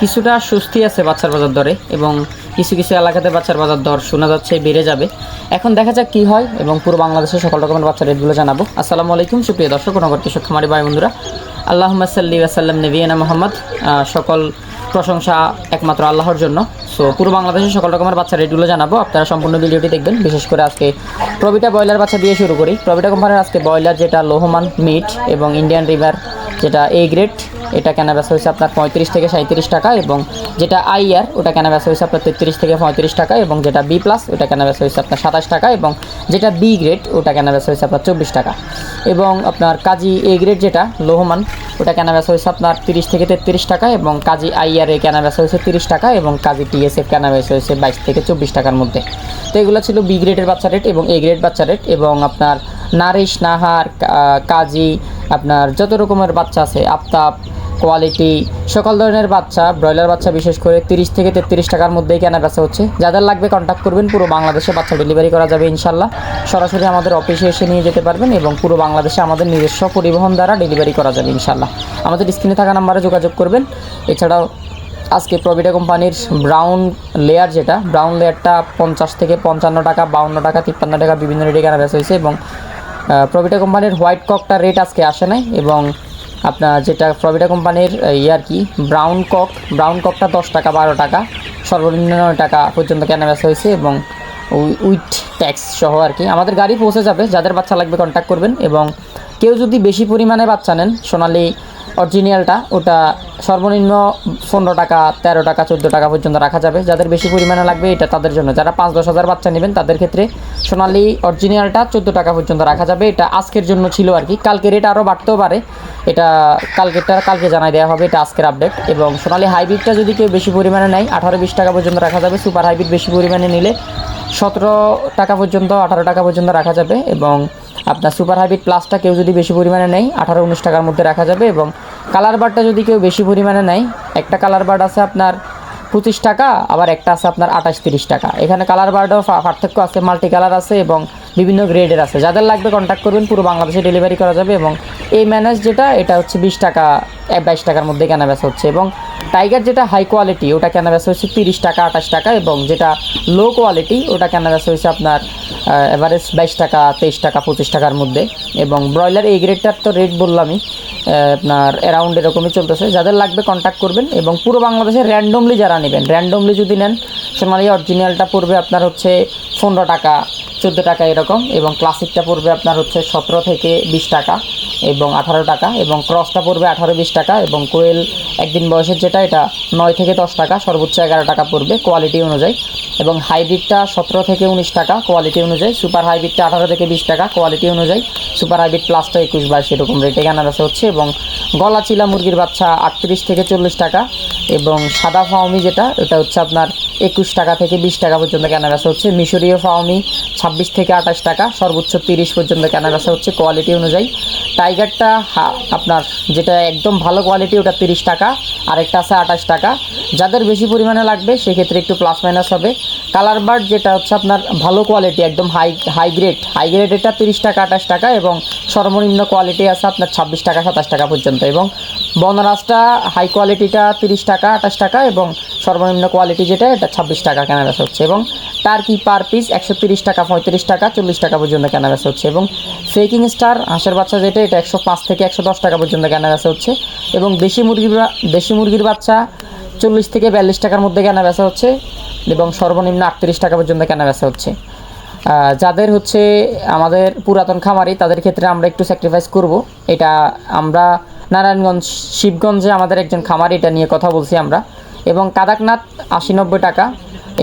কিছুটা সুস্থি আছে বাচ্চার বাজার দরে এবং কিছু কিছু এলাকাতে বাচ্চার বাজার দর শোনা যাচ্ছে, বেড়ে যাবে। এখন দেখা যাক কি হয় এবং পুরো বাংলাদেশের সকল রকমের বাচ্চার রেটগুলো জানাব। আসসালামু আলাইকুম, সুপ্রিয় দর্শক নগর কৃষক, খামারি ভাই, বন্ধুরা। আল্লাহ সাল্লি আসাল্লাম নবীনা মোহাম্মদ। সকল প্রশংসা একমাত্র আল্লাহর জন্য। সো পুরো বাংলাদেশের সকল রকমের বাচ্চা রেটগুলো জানাব। আপনারা সম্পূর্ণ ভিডিওটি দেখবেন। বিশেষ করে আজকে প্রবিটা ব্রয়লার বাচ্চা দিয়ে শুরু করি। প্রবিটা কোম্পানির আজকে ব্রয়লার, যেটা লোহমান, মিট এবং ইন্ডিয়ান রিভার, যেটা এ গ্রেড এটা কেনা বেচা হয়েছে আপনার পঁয়ত্রিশ থেকে সাঁত্রিশ টাকা এবং যেটা আইআর ওটা কেনা বেচা হয়েছে আপনার তেত্রিশ থেকে পঁয়ত্রিশ টাকা এবং যেটা বি প্লাস ওটা কেনা বেচা হয়েছে আপনার সাতাশ টাকা এবং যেটা বি গ্রেড ওটা কেনা বেচা হয়েছে আপনার চব্বিশ টাকা। এবং আপনার কাজী এ গ্রেড যেটা, লোহমান, ওটা কেনা বেচা হয়েছে আপনার তিরিশ থেকে তেত্রিশ টাকা এবং কাজী আইআর এ কেনা বেচা হয়েছে তিরিশ টাকা এবং কাজী টিএসএফ কেনা বেচা হয়েছে বাইশ থেকে চব্বিশ টাকার মধ্যে। তো এগুলো ছিল বি গ্রেডের বাচ্চা রেট এবং এ গ্রেড বাচ্চা রেট এবং আপনার নারিশ, নাহার কাজী, আপনার যত রকমের বাচ্চা আছে, আফতাব কোয়ালিটি, সকল ধরনের বাচ্চা, ব্রয়লার বাচ্চা বিশেষ করে তিরিশ থেকে তেত্রিশ টাকার মধ্যেই কেনা বেচা হচ্ছে। যাদের লাগবে কন্ট্যাক্ট করবেন, পুরো বাংলাদেশে বাচ্চা ডেলিভারি করা যাবে ইনশাল্লাহ। সরাসরি আমাদের অফিসে এসে নিয়ে যেতে পারবেন এবং পুরো বাংলাদেশে আমাদের নিজস্ব পরিবহন দ্বারা ডেলিভারি করা যাবে ইনশাল্লাহ। আমাদের স্ক্রিনে থাকা নাম্বারে যোগাযোগ করবেন। এছাড়াও আজকে প্রবিটা কোম্পানির ব্রাউন লেয়ার যেটা ব্রাউন লেয়ারটা পঞ্চাশ থেকে পঞ্চান্ন টাকা, বাউন্ন টাকা, তিপ্পান্ন টাকা বিভিন্ন রেটে কেনা বেচা হয়েছে এবং প্রবিটা কোম্পানির হোয়াইট ককটা রেট আজকে আসে নাই এবং আপনার যেটা প্রবিটা কোম্পানির ইয়ে আর কি, ব্রাউন কক, ব্রাউন ককটা দশ টাকা, বারো টাকা, সর্বনিম্ন নয় টাকা পর্যন্ত কেনা বেচা হয়েছে এবং উই- উইথ ট্যাক্স সহ আর কি। আমাদের গাড়ি পৌঁছে যাবে, যাদের বাচ্চা লাগবে কন্ট্যাক্ট করবেন এবং কেউ যদি বেশি পরিমাণে বাচ্চা নেন, সোনালি অরিজিনালটা ওটা সর্বনিম্ন পনেরো টাকা, তেরো টাকা, চোদ্দ টাকা পর্যন্ত রাখা যাবে। যাদের বেশি পরিমাণে লাগবে, এটা তাদের জন্য। যারা পাঁচ দশ হাজার বাচ্চা নেবেন, তাদের ক্ষেত্রে সোনালি অরিজিনালটা চোদ্দ টাকা পর্যন্ত রাখা যাবে। এটা আজকের জন্য ছিল আর কি। কালকে রেট আরও বাড়তেও পারে। এটা কালকেরটা, কালকে জানাই দেওয়া হবে এটা আজকের আপডেট এবং সোনালি হাইব্রিডটা যদি কেউ বেশি পরিমাণে নেয়, আঠারো বিশ টাকা পর্যন্ত রাখা যাবে। সুপার হাইব্রিড বেশি পরিমাণে নিলে সতেরো টাকা পর্যন্ত, আঠারো টাকা পর্যন্ত রাখা যাবে। এবং আপনার সুপার হাইব্রিড প্লাসটা কেউ যদি বেশি পরিমাণে নেয়, আঠারো উনিশ টাকার মধ্যে রাখা যাবে। এবং কালার বারটা যদি কেউ বেশি পরিমাণে নেয়, একটা কালার বার্ড আছে আপনার পঁচিশ টাকা, আবার একটা আছে আপনার আঠাশ, তিরিশ টাকা। এখানে কালার বার্ডও পার্থক্য আছে মাল্টি কালার আছে এবং বিভিন্ন গ্রেডের আছে। যাদের লাগবে কন্ট্যাক্ট করবেন, পুরো বাংলাদেশে ডেলিভারি করা যাবে এবং এই ম্যানেজ যেটা, এটা হচ্ছে বিশ টাকা বাইশ টাকার মধ্যে কেনা বেচা হচ্ছে এবং টাইগার যেটা হাই কোয়ালিটি ওটা কেনা বেচা হচ্ছে তিরিশ টাকা, আঠাশ টাকা এবং যেটা লো কোয়ালিটি ওটা কেনা বেচা হচ্ছে আপনার এভারেজ বাইশ টাকা, তেইশ টাকা, পঁচিশ টাকার মধ্যে এবং ব্রয়লার এই গ্রেডটার তো রেট বললামই। আপনার অ্যারাউন্ড এরকমই চলতেছে। যাদের লাগবে কন্ট্যাক্ট করবেন এবং পুরো বাংলাদেশে র্যান্ডমলি যারা নেবেন র্যান্ডমলি যদি নেন সে সোনালি অরিজিনালটা পড়বে আপনার হচ্ছে পনেরো টাকা, চোদ্দ টাকা এরকম এবং ক্লাসিকটা পড়বে আপনার হচ্ছে সতেরো থেকে বিশ টাকা। এবং আঠারো টাকা এবং ক্রসটা পড়বে আঠারো বিশ টাকা এবং কোয়েল একদিন বয়সের যেটা, এটা নয় থেকে দশ টাকা, সর্বোচ্চ এগারো টাকা পড়বে কোয়ালিটি অনুযায়ী। এবং হাইব্রিডটা সতেরো থেকে উনিশ টাকা কোয়ালিটি অনুযায়ী। সুপার হাইব্রিডটা আঠারো থেকে বিশ টাকা কোয়ালিটি অনুযায়ী। সুপার হাইব্রিড প্লাসটা একুশ বাইশ, এরকম রেটে কেনা বেচা হচ্ছে। এবং গলা চিলা মুরগির বাচ্চা আটত্রিশ থেকে চল্লিশ টাকা এবং সাদা ফাওমি যেটা, এটা হচ্ছে আপনার একুশ টাকা থেকে বিশ টাকা পর্যন্ত কেনা বেচা হচ্ছে। মিশরীয় ফাওমি ছাব্বিশ থেকে আঠাশ টাকা, সর্বোচ্চ তিরিশ পর্যন্ত কেনা বেচা হচ্ছে কোয়ালিটি অনুযায়ী। টাইগারটা আপনার যেটা একদম ভালো কোয়ালিটি, ওটা তিরিশ টাকা, আরেকটা আছে আঠাশ টাকা। যাদের বেশি পরিমাণে লাগবে, সেক্ষেত্রে একটু প্লাস মাইনাস হবে। কালার বার্ড যেটা হচ্ছে আপনার ভালো কোয়ালিটি একদম high high grade high grade এটা তিরিশ টাকা, আঠাশ টাকা এবং সর্বনিম্ন কোয়ালিটি আছে আপনার ছাব্বিশ টাকা, সাতাশ টাকা পর্যন্ত এবং বনরাজটা হাই কোয়ালিটিটা তিরিশ টাকা, আঠাশ টাকা এবং সর্বনিম্ন কোয়ালিটি যেটা, এটা ছাব্বিশ টাকা কেনা বেচা হচ্ছে এবং টার্কি পার পিস একশো তিরিশ টাকা, পঁয়ত্রিশ টাকা, চল্লিশ টাকা পর্যন্ত কেনা বেচা হচ্ছে এবং ফেকিং স্টার হাঁসের বাচ্চা যেটা, এটা একশো পাঁচ থেকে একশো দশ টাকা পর্যন্ত কেনা বেচা হচ্ছে এবং দেশি মুরগির দেশি মুরগির বাচ্চা চল্লিশ থেকে বিয়াল্লিশ টাকার মধ্যে কেনা বেচা হচ্ছে। এবং সর্বনিম্ন আটত্রিশ টাকা পর্যন্ত কেনা বেচা হচ্ছে যাদের হচ্ছে আমাদের পুরাতন খামারি তাদের ক্ষেত্রে আমরা একটু স্যাক্রিফাইস করব। এটা আমরা নারায়ণগঞ্জ শিবগঞ্জে আমাদের একজন খামারি এটা নিয়ে কথা বলছি আমরা। এবং কাদাকনাথ আশি নব্বই টাকা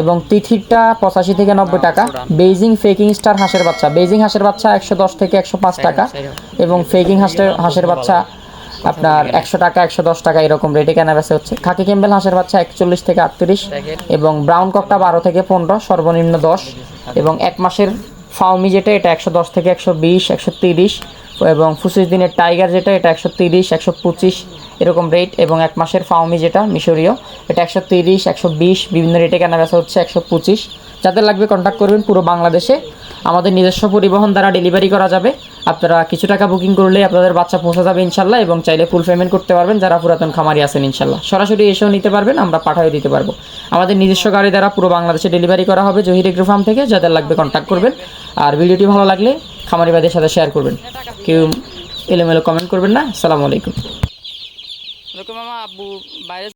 এবং তিথিরটা পঁচাশি থেকে নব্বই টাকা। বেইজিং ফেকিং স্টার হাঁসের বাচ্চা। বেইজিং হাঁসের বাচ্চা একশো দশ থেকে একশো পাঁচ টাকা এবং ফেকিং হাঁসের হাঁসের বাচ্চা আপনার একশো টাকা একশো দশ টাকা এরকম রেটে কেনা বেচা হচ্ছে। খাকি ক্যাম্বেল হাঁসের বাচ্চা একচল্লিশ থেকে আটত্রিশ এবং ব্রাউন ককটা বারো থেকে পনেরো সর্বনিম্ন দশ এবং এক মাসের ফাউমি যেটা এটা একশো দশ থেকে একশো বিশ একশো তিরিশ এবং পঁচিশ দিনের টাইগার যেটা এটা একশো তিরিশ একশো পঁচিশ এরকম রেট এবং এক মাসের ফাউমি যেটা মিশরীয় এটা একশো তিরিশ একশো বিশ বিভিন্ন রেটে কেনা বেচা হচ্ছে একশো পঁচিশ। যাদের লাগবে কন্ট্যাক্ট করবেন পুরো বাংলাদেশে। আমাদের নিজস্ব পরিবহন দ্বারা ডেলিভারি করা যাবে। আপনারা কিছু টাকা বুকিং করলে আপনাদের বাচ্চা পৌঁছে যাবে ইনশাল্লাহ এবং চাইলে ফুল পেমেন্ট করতে পারবেন, যারা পুরাতন খামারি আছেন ইনশাল্লাহ। সরাসরি এসেও নিতে পারবেন, আমরা পাঠিয়ে দিতে পারব। আমাদের নিজস্ব গাড়ি দ্বারা পুরো বাংলাদেশে ডেলিভারি করা হবে জহির এগ্রো ফার্ম থেকে, যাদের লাগবে কন্ট্যাক্ট করবেন। আর ভিডিওটি ভালো লাগলে খামারি ভাইদের সাথে শেয়ার করবেন। কেউ এলোমেলো কমেন্ট করবেন না, আসসালামু আলাইকুম। আব্বু বাইরে